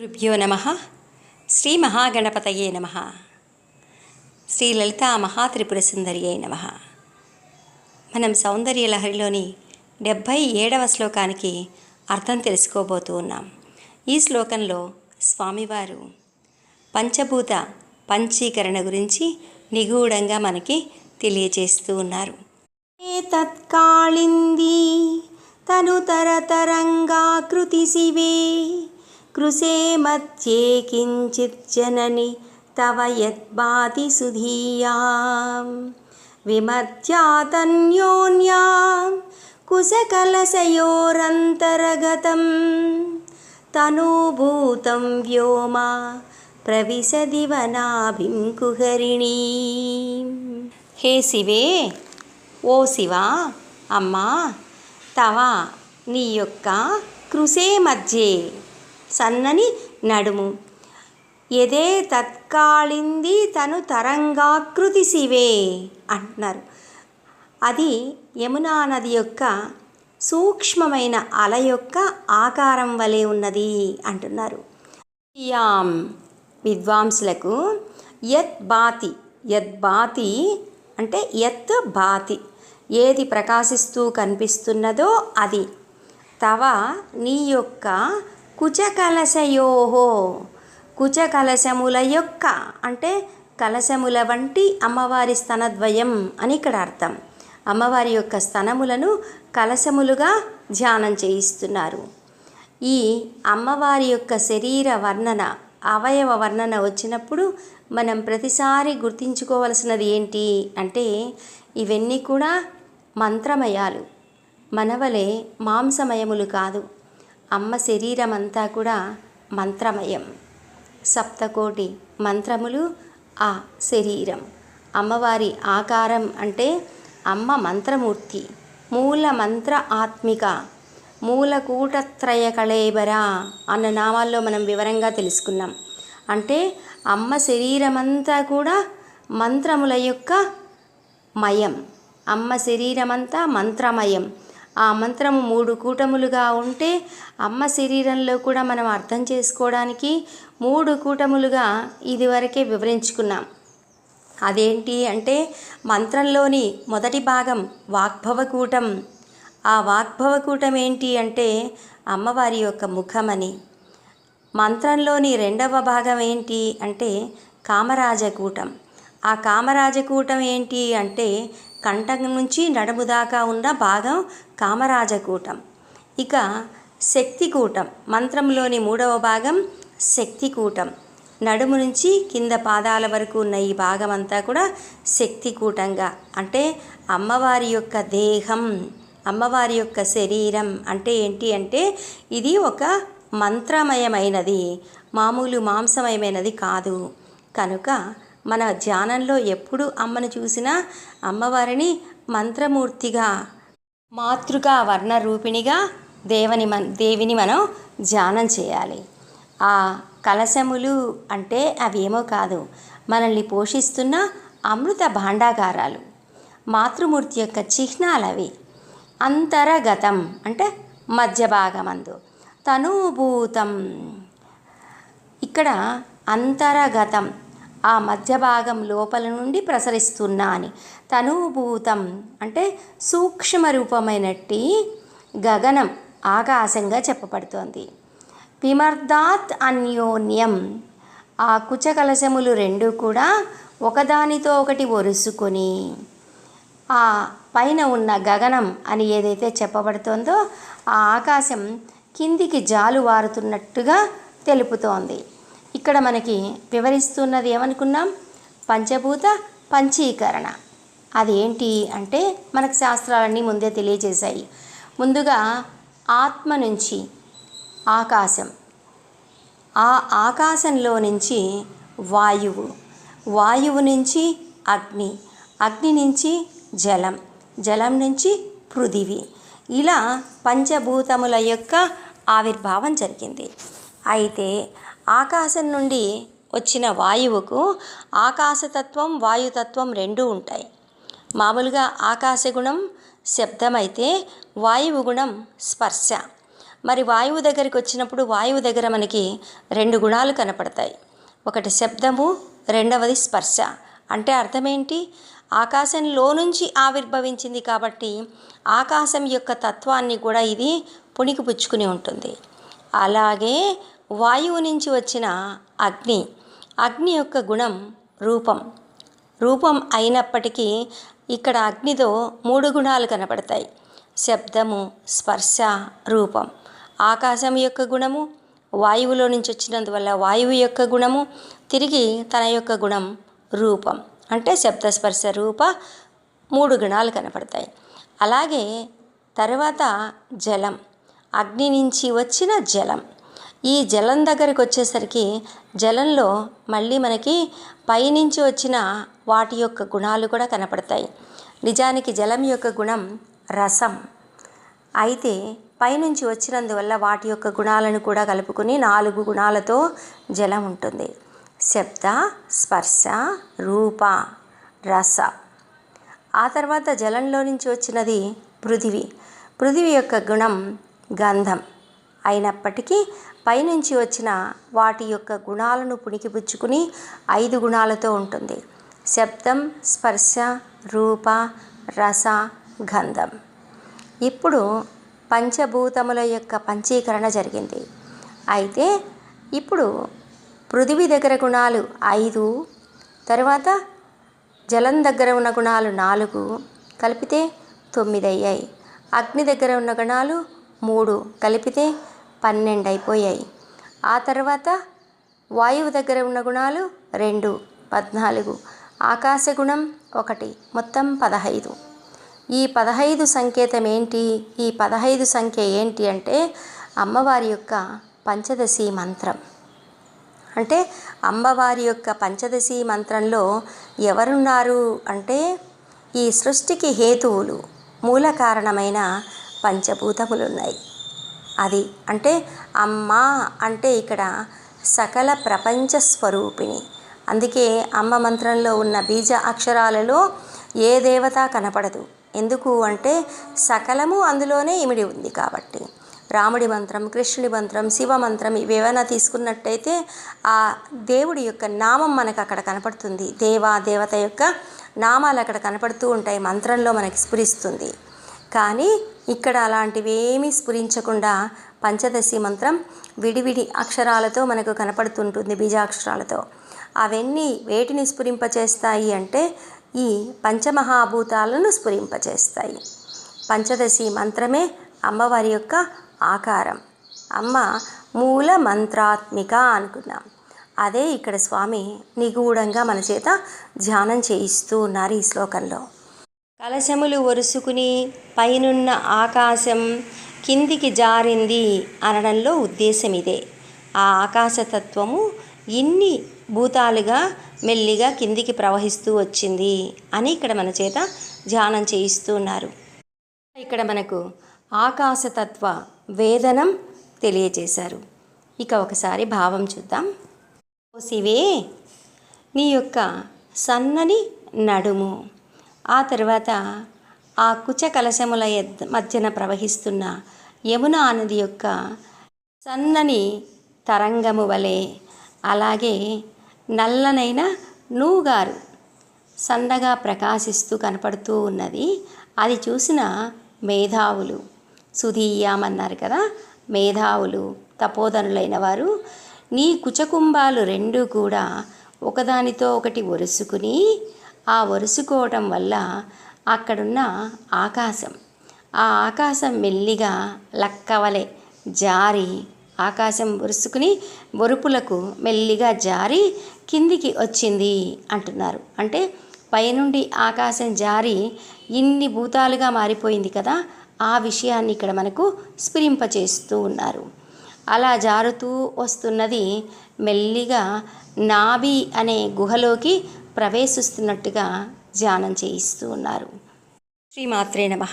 గురుభ్యో నమ. శ్రీ మహాగణపతయే నమ. శ్రీ లలితా మహాత్రిపుర సుందరియే నమ. మనం సౌందర్య లహరిలోని డెబ్భై ఏడవ శ్లోకానికి అర్థం తెలుసుకోబోతూ ఉన్నాం. ఈ శ్లోకంలో స్వామివారు పంచభూత పంచీకరణ గురించి నిగూఢంగా మనకి తెలియజేస్తూ ఉన్నారు. తత్కాళింది? తను తరతరంగాకృతి శివే. కృషే మధ్యే కించిత్ జనని తవ యద్భాతి సుధీయాం. విమధ్యాతన్యోన్యాం కుశకలశయోరంతరగతం. తనూభూతం వ్యోమా ప్రవిశది వనాభిం కుహరిణీ. హే శివే ఓ శివా అమ్మా తవ నీ యొక్క కృషే మధ్యే. సన్నని నడుము. ఎదే తత్కాళింది తను తరంగాకృతి శివే అంటున్నారు. అది యమునా నది యొక్క సూక్ష్మమైన అల యొక్క ఆకారం వలె ఉన్నది అంటున్నారు. యాం విద్వాంసులకు యత్ బాతి యత్ బాతి అంటే యత్ బాతి. ఏది ప్రకాశిస్తూ కనిపిస్తున్నదో అది. తవ నీ యొక్క కుచకలశయోహో. కుచకలశముల యొక్క అంటే కలశముల వంటి అమ్మవారి స్తనద్వయం అని ఇక్కడ అర్థం. అమ్మవారి యొక్క స్తనములను కలశములుగా ధ్యానం చేయిస్తున్నారు. ఈ అమ్మవారి యొక్క శరీర వర్ణన అవయవ వర్ణన వచ్చినప్పుడు మనం ప్రతిసారి గుర్తించుకోవలసినది ఏంటి అంటే ఇవన్నీ కూడా మంత్రమయాలు. మనవలే మాంసమయములు కాదు. అమ్మ శరీరం అంతా కూడా మంత్రమయం. సప్తకోటి మంత్రములు ఆ శరీరం. అమ్మవారి ఆకారం అంటే అమ్మ మంత్రమూర్తి. మూల మంత్ర ఆత్మిక. మూలకూటత్రయ కళేబరా అన్న నామాల్లో మనం వివరంగా తెలుసుకున్నాం. అంటే అమ్మ శరీరమంతా కూడా మంత్రముల యొక్క మయం. అమ్మ శరీరమంతా మంత్రమయం. ఆ మంత్రము మూడు కూటములుగా ఉంటే అమ్మ శరీరంలో కూడా మనం అర్థం చేసుకోవడానికి మూడు కూటములుగా ఇదివరకే వివరించుకున్నాం. అదేంటి అంటే మంత్రంలోని మొదటి భాగం వాగ్భవకూటం. ఆ వాగ్భవకూటం ఏంటి అంటే అమ్మవారి యొక్క ముఖమని. మంత్రంలోని రెండవ భాగం ఏంటి అంటే కామరాజకూటం. ఆ కామరాజకూటం ఏంటి అంటే కంఠం నుంచి నడుము దాకా ఉన్న భాగం కామరాజకూటం. ఇక శక్తికూటం. మంత్రంలోని మూడవ భాగం శక్తికూటం. నడుము నుంచి కింద పాదాల వరకు ఉన్న ఈ భాగం అంతా కూడా శక్తికూటంగా. అంటే అమ్మవారి యొక్క దేహం అమ్మవారి యొక్క శరీరం అంటే ఏంటి అంటే ఇది ఒక మంత్రమయమైనది మామూలు మాంసమయమైనది కాదు. కనుక మన ధ్యానంలో ఎప్పుడు అమ్మను చూసినా అమ్మవారిని మంత్రమూర్తిగా మాతృగా వర్ణరూపిణిగా దేవని మన దేవిని మనం ధ్యానం చేయాలి. ఆ కలశములు అంటే అవేమో కాదు. మనల్ని పోషిస్తున్న అమృత భాండాగారాలు మాతృమూర్తి యొక్క చిహ్నాలు అవి. అంతరగతం అంటే మధ్య భాగమందు తనూభూతం. ఇక్కడ అంతరగతం ఆ మధ్య భాగం లోపల నుండి ప్రసరిస్తున్నా అని తనూభూతం అంటే సూక్ష్మ రూపమైనట్టి గగనం ఆకాశంగా చెప్పబడుతోంది. విమర్దాత్ అన్యోన్యం. ఆ కుచకలశములు రెండు కూడా ఒకదానితో ఒకటి ఒరుసుకొని ఆ పైన ఉన్న గగనం అని ఏదైతే చెప్పబడుతోందో ఆ ఆకాశం కిందికి జాలు వారుతున్నట్టుగా తెలుపుతోంది. ఇక్కడ మనకి వివరిస్తున్నది ఏమనుకున్నాం? పంచభూత పంచీకరణ. అదేంటి అంటే మనకు శాస్త్రాలన్నీ ముందే తెలియజేశాయి. ముందుగా ఆత్మ నుంచి ఆకాశం. ఆ ఆకాశంలో నుంచి వాయువు. వాయువు నుంచి అగ్ని. అగ్ని నుంచి జలం. జలం నుంచి పృథివి. ఇలా పంచభూతముల యొక్క ఆవిర్భావం జరిగింది. అయితే ఆకాశం నుండి వచ్చిన వాయువుకు ఆకాశతత్వం వాయుతత్వం రెండూ ఉంటాయి. మామూలుగా ఆకాశగుణం శబ్దమైతే వాయువు గుణం స్పర్శ. మరి వాయువు దగ్గరికి వచ్చినప్పుడు వాయువు దగ్గర మనకి రెండు గుణాలు కనపడతాయి. ఒకటి శబ్దము రెండవది స్పర్శ. అంటే అర్థమేంటి? ఆకాశంలో నుంచి ఆవిర్భవించింది కాబట్టి ఆకాశం యొక్క తత్వాన్ని కూడా ఇది పుణికి పుచ్చుకుని ఉంటుంది. అలాగే వాయువు నుంచి వచ్చిన అగ్ని. అగ్ని యొక్క గుణం రూపం. రూపం అయినప్పటికీ ఇక్కడ అగ్నితో మూడు గుణాలు కనపడతాయి. శబ్దము స్పర్శ రూపం. ఆకాశం యొక్క గుణము వాయువులో నుంచి వచ్చినందువల్ల వాయువు యొక్క గుణము తిరిగి తన యొక్క గుణం రూపం. అంటే శబ్ద స్పర్శ రూప మూడు గుణాలు కనపడతాయి. అలాగే తర్వాత జలం. అగ్ని నుంచి వచ్చిన జలం. ఈ జలం దగ్గరికి వచ్చేసరికి జలంలో మళ్ళీ మనకి పైనుంచి వచ్చిన వాటి యొక్క గుణాలు కూడా కనపడతాయి. నిజానికి జలం యొక్క గుణం రసం. అయితే పైనుంచి వచ్చినందువల్ల వాటి యొక్క గుణాలను కూడా కలుపుకుని నాలుగు గుణాలతో జలం ఉంటుంది. శబ్ద స్పర్శ రూప రస. ఆ తర్వాత జలంలో నుంచి వచ్చినది పృథివీ. పృథివీ యొక్క గుణం గంధం. అయినప్పటికీ పైనుంచి వచ్చిన వాటి యొక్క గుణాలను పుణికిపుచ్చుకుని ఐదు గుణాలతో ఉంటుంది. శబ్దం స్పర్శ రూప రస గంధం. ఇప్పుడు పంచభూతముల యొక్క పంచీకరణ జరిగింది. అయితే ఇప్పుడు పృథివీ దగ్గర గుణాలు ఐదు తర్వాత జలం దగ్గర ఉన్న గుణాలు నాలుగు కలిపితే తొమ్మిది అయ్యాయి అగ్ని దగ్గర ఉన్న గుణాలు మూడు కలిపితే పన్నెండు అయిపోయాయి ఆ తర్వాత వాయువు దగ్గర ఉన్న గుణాలు రెండు పద్నాలుగు. ఆకాశ గుణం ఒకటి మొత్తం పదహైదు. ఈ పదహైదు సంకేతం ఏంటి? ఈ పదహైదు సంఖ్య ఏంటి అంటే అమ్మవారి యొక్క పంచదశి మంత్రం. అంటే అమ్మవారి యొక్క పంచదశి మంత్రంలో ఎవరున్నారు అంటే ఈ సృష్టికి హేతువులు మూల కారణమైన పంచభూతములు ఉన్నాయి అది అంటే అమ్మ అంటే ఇక్కడ సకల ప్రపంచ స్వరూపిణి. అందుకే అమ్మ మంత్రంలో ఉన్న బీజ అక్షరాలలో ఏ దేవత కనపడదు. ఎందుకు అంటే సకలము అందులోనే ఇమిడి ఉంది కాబట్టి. రాముడి మంత్రం కృష్ణుడి మంత్రం శివ మంత్రం ఇవేమైనా తీసుకున్నట్టయితే ఆ దేవుడి యొక్క నామం మనకు అక్కడ కనపడుతుంది. దేవా దేవత యొక్క నామాలు అక్కడ కనపడుతూ ఉంటాయి. మంత్రంలో మనకి స్ఫురిస్తుంది. కానీ ఇక్కడ అలాంటివి ఏమీ స్ఫురించకుండా పంచదశి మంత్రం విడివిడి అక్షరాలతో మనకు కనపడుతుంటుంది బీజాక్షరాలతో. అవన్నీ వేటిని స్ఫురింపచేస్తాయి అంటే ఈ పంచమహాభూతాలను స్ఫురింపచేస్తాయి. పంచదశి మంత్రమే అమ్మవారి యొక్క ఆకారం. అమ్మ మూల మంత్రాత్మిక అనుకున్నాం అదే ఇక్కడ స్వామి నిగూఢంగా మన చేత ధ్యానం చేయిస్తూ ఉన్నారు ఈ శ్లోకంలో. కలశములు ఒరుసుకుని పైనున్న ఆకాశం కిందికి జారింది అనడంలో ఉద్దేశం ఇదే ఆ ఆకాశతత్వము ఇన్ని భూతాలుగా మెల్లిగా కిందికి ప్రవహిస్తూ వచ్చింది అని ఇక్కడ మన చేత ధ్యానం చేయిస్తూ ఉన్నారు. ఇక్కడ మనకు ఆకాశతత్వ వేదనం తెలియజేశారు. ఇక ఒకసారి భావం చూద్దాం. ఓ శివే నీ యొక్క సన్నని నడుము. ఆ తర్వాత ఆ కుచ కలశముల మధ్యన ప్రవహిస్తున్న యమున నది యొక్క సన్నని తరంగము వలె అలాగే నల్లనైన నూగారు సన్నగా ప్రకాశిస్తూ కనపడుతూ ఉన్నది. అది చూసిన మేధావులు సుధీయామన్నారు కదా మేధావులు తపోధనులైన వారు నీ కుచకుంభాలు రెండు కూడా ఒకదానితో ఒకటి ఒరుసుకుని ఆ ఒరుసుకోవటం వల్ల అక్కడున్న ఆకాశం. ఆ ఆకాశం మెల్లిగా లక్కవలే జారి ఆకాశం ఒరుసుకుని ఒరుపులకు మెల్లిగా జారి కిందికి వచ్చింది అంటున్నారు. అంటే పైనుండి ఆకాశం జారి ఇన్ని భూతాలుగా మారిపోయింది కదా ఆ విషయాన్ని ఇక్కడ మనకు స్ఫురింపచేస్తూ ఉన్నారు. అలా జారుతూ వస్తున్నది మెల్లిగా నాభి అనే గుహలోకి ప్రవేశిస్తున్నట్టుగా ధ్యానం చేయిస్తూ ఉన్నారు. శ్రీమాత్రే నమ.